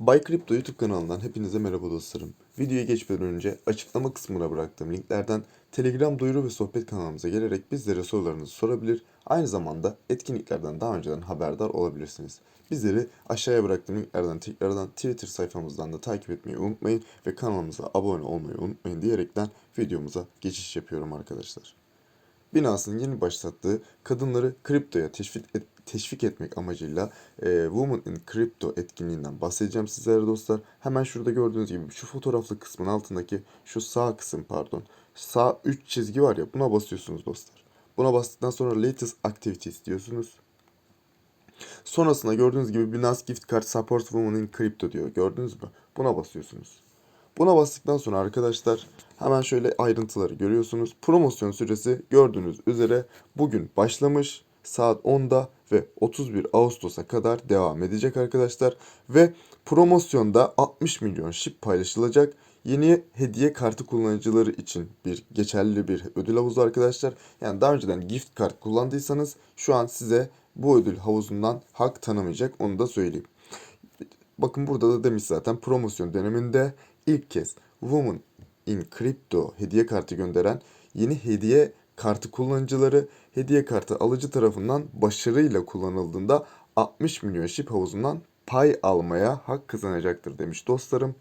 Bay Crypto YouTube kanalından hepinize merhaba dostlarım. Videoya geçmeden önce açıklama kısmına bıraktığım linklerden Telegram duyuru ve sohbet kanalımıza gelerek bizlere sorularınızı sorabilir. Aynı zamanda etkinliklerden daha önceden haberdar olabilirsiniz. Bizleri aşağıya bıraktığım linklerden tekrardan Twitter sayfamızdan da takip etmeyi unutmayın ve kanalımıza abone olmayı unutmayın diyerekten videomuza geçiş yapıyorum arkadaşlar. Binance'ın yeni başlattığı kadınları kriptoya teşvik, et- teşvik etmek amacıyla e, Women in Crypto etkinliğinden bahsedeceğim sizlere dostlar. Hemen şurada gördüğünüz gibi şu fotoğraflı kısmın altındaki şu sağ kısım pardon. Sağ 3 çizgi var ya buna basıyorsunuz dostlar. Buna bastıktan sonra latest activities diyorsunuz. Sonrasında gördüğünüz gibi Binance Gift Card Support Women in Crypto diyor. Gördünüz mü? Buna basıyorsunuz. Buna bastıktan sonra arkadaşlar hemen şöyle ayrıntıları görüyorsunuz. Promosyon süresi gördüğünüz üzere bugün başlamış saat 10'da ve 31 Ağustos'a kadar devam edecek arkadaşlar. Ve promosyonda 60 milyon şip paylaşılacak. Yeni hediye kartı kullanıcıları için bir geçerli bir ödül havuzu arkadaşlar. Yani daha önceden gift kart kullandıysanız şu an size bu ödül havuzundan hak tanımayacak onu da söyleyeyim. Bakın burada da demiş zaten promosyon döneminde ilk kez Women in Crypto hediye kartı gönderen yeni hediye kartı kullanıcıları hediye kartı alıcı tarafından başarıyla kullanıldığında 60 milyon şip havuzundan pay almaya hak kazanacaktır demiş dostlarım.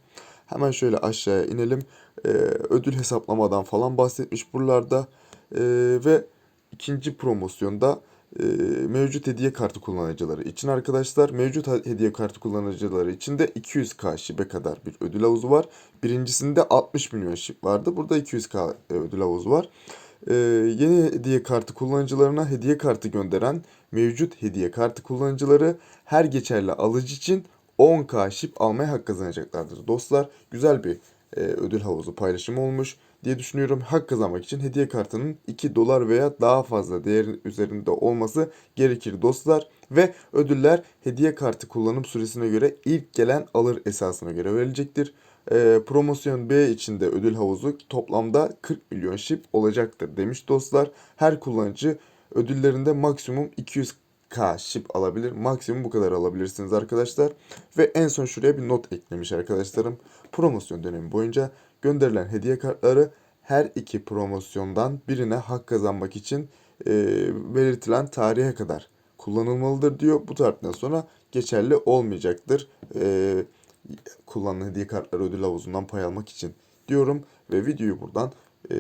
Hemen şöyle aşağıya inelim. Ee, ödül hesaplamadan falan bahsetmiş buralarda. Ee, ve ikinci promosyonda e, mevcut hediye kartı kullanıcıları için arkadaşlar mevcut hediye kartı kullanıcıları için de 200k şibe kadar bir ödül havuzu var. Birincisinde 60 milyon şip vardı. Burada 200k ödül havuzu var. E, yeni hediye kartı kullanıcılarına hediye kartı gönderen mevcut hediye kartı kullanıcıları her geçerli alıcı için 10k şip almaya hak kazanacaklardır. Dostlar güzel bir e, ödül havuzu paylaşımı olmuş diye düşünüyorum. Hak kazanmak için hediye kartının 2 dolar veya daha fazla değerin üzerinde olması gerekir dostlar. Ve ödüller hediye kartı kullanım süresine göre ilk gelen alır esasına göre verilecektir. Ee, promosyon B içinde ödül havuzu toplamda 40 milyon şip olacaktır demiş dostlar. Her kullanıcı ödüllerinde maksimum 200 K şip alabilir. Maksimum bu kadar alabilirsiniz arkadaşlar. Ve en son şuraya bir not eklemiş arkadaşlarım. Promosyon dönemi boyunca gönderilen hediye kartları her iki promosyondan birine hak kazanmak için e, belirtilen tarihe kadar kullanılmalıdır diyor. Bu tarihten sonra geçerli olmayacaktır. E, kullanılan hediye kartları ödül havuzundan pay almak için diyorum. Ve videoyu buradan e,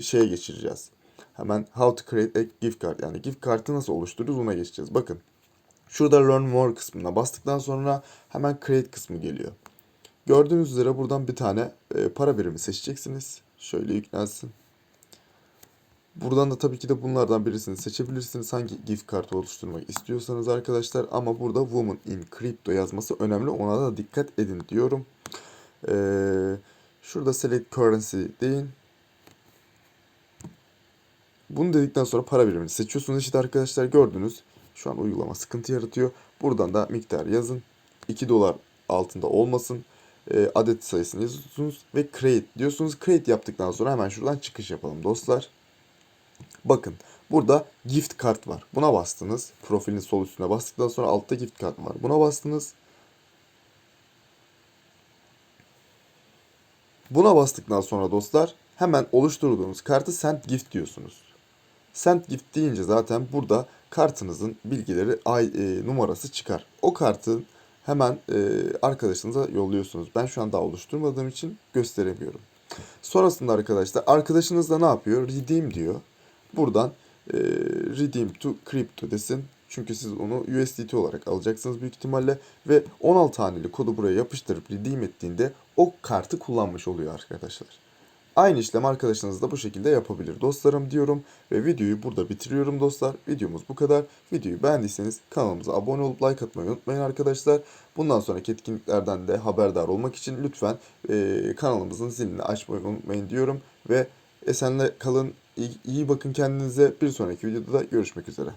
şeye geçireceğiz. Hemen how to create a gift card yani gift kartı nasıl oluştururuz ona geçeceğiz. Bakın şurada learn more kısmına bastıktan sonra hemen create kısmı geliyor. Gördüğünüz üzere buradan bir tane e, para birimi seçeceksiniz. Şöyle yüklensin. Buradan da tabii ki de bunlardan birisini seçebilirsiniz. Hangi gift kartı oluşturmak istiyorsanız arkadaşlar. Ama burada Woman in Crypto yazması önemli. Ona da dikkat edin diyorum. Ee, şurada Select Currency deyin. Bunu dedikten sonra para birimini seçiyorsunuz işte arkadaşlar gördünüz. Şu an uygulama sıkıntı yaratıyor. Buradan da miktar yazın. 2 dolar altında olmasın. E, adet sayısını yazıyorsunuz ve create diyorsunuz. Create yaptıktan sonra hemen şuradan çıkış yapalım dostlar. Bakın burada gift kart var. Buna bastınız. Profilin sol üstüne bastıktan sonra altta gift kart var. Buna bastınız. Buna bastıktan sonra dostlar hemen oluşturduğunuz kartı send gift diyorsunuz. Send gift deyince zaten burada kartınızın bilgileri ay e, numarası çıkar. O kartı hemen e, arkadaşınıza yolluyorsunuz. Ben şu an daha oluşturmadığım için gösteremiyorum. Sonrasında arkadaşlar arkadaşınız da ne yapıyor? Redeem diyor. Buradan e, redeem to crypto desin. Çünkü siz onu USDT olarak alacaksınız büyük ihtimalle. Ve 16 haneli kodu buraya yapıştırıp redeem ettiğinde o kartı kullanmış oluyor arkadaşlar. Aynı işlem arkadaşınız da bu şekilde yapabilir dostlarım diyorum. Ve videoyu burada bitiriyorum dostlar. Videomuz bu kadar. Videoyu beğendiyseniz kanalımıza abone olup like atmayı unutmayın arkadaşlar. Bundan sonraki etkinliklerden de haberdar olmak için lütfen e, kanalımızın zilini açmayı unutmayın diyorum. Ve esenle kalın, iyi, iyi bakın kendinize. Bir sonraki videoda da görüşmek üzere.